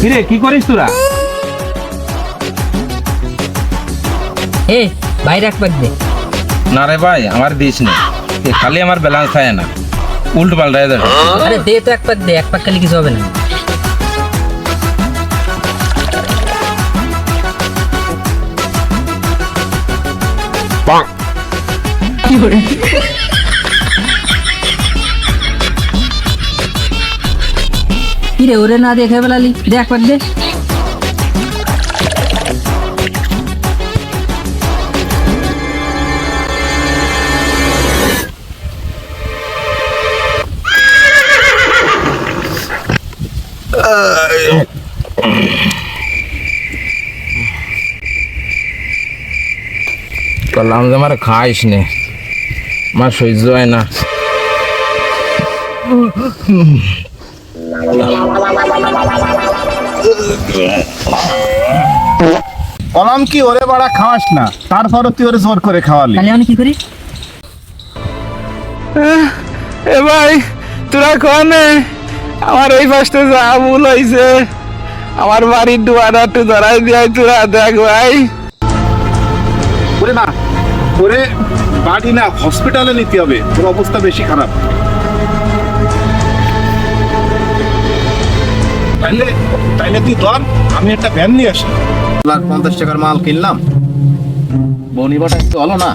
কিরে কি করিস তোরা? এ বাইরে এক পাক দে। না রে ভাই আমার দিস না। এ খালি আমার ব্যালেন্স থাকে না। উল্টো পাল্টায় দেবে আরে দে তো এক পাক দে এক পাক খালি কিছু হবে না। কি রে ওরে না দেখে বেলালি দে এক পাক দে বললাম যে আমার খাইস নে। আমার সহ্য হয় না। কলাম কি ওরে বাড়া খাওয়াস না? তারপরও তুই ওরে জোর করে খাওয়ালি। তাহলে আমি কি করি? এ ভাই তোরা কনে? আমার এই পাশটা যা ভুল হয়েছে আমার বাড়ির দুয়ারা একটু ধরাই দিয়ে তোরা দেখ ভাই। ওরে না ওরে বাড়ি না হসপিটালে নিতে হবে। ওর অবস্থা বেশি খারাপ। তাইলে তাইলে তুই ধর আমি একটা ভ্যান নিয়ে আসি। লাখ পঞ্চাশ টাকার মাল কিনলাম। বনিবাটা একটু হলো না।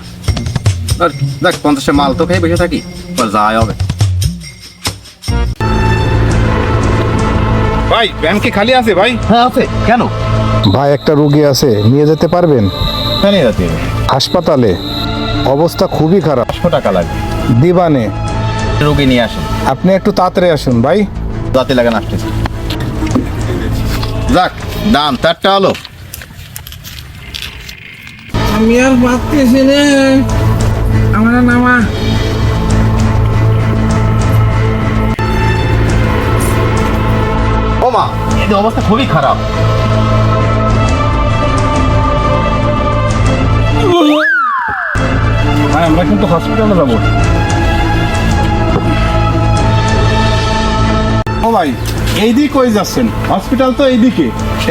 দেখ পঞ্চাশ টাকা মাল তো খেয়ে বেঁচে থাকি যাই হবে। ভাই ভ্যান কি খালি আছে ভাই? হ্যাঁ আছে। কেন? ভাই একটা রুগী আছে নিয়ে যেতে পারবেন? কেন যাতে হাসপাতালে। অবস্থা খুবই খারাপ। পাঁচশো টাকা লাগবে। দিবানে। রোগী নিয়ে আসেন। আপনি একটু তাড়াতাড়ি আসুন ভাই। দাঁতে লাগান আসতেছে যাক দাম চারটা হলো। আমি আর পারতেছি না। আমার নামা। ও মা এদের অবস্থা খুবই খারাপ। আমরা কিন্তু হসপিটালে যাব। ও ভাই এইদিক ওই যাচ্ছেন? হসপিটাল তো এইদিকে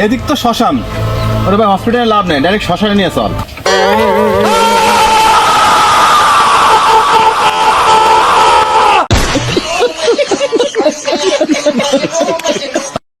এদিক তো শ্মশান। ওরে ভাই, হসপিটালে লাভ নেই, ডাইরেক্ট শ্মশানে নিয়ে চল।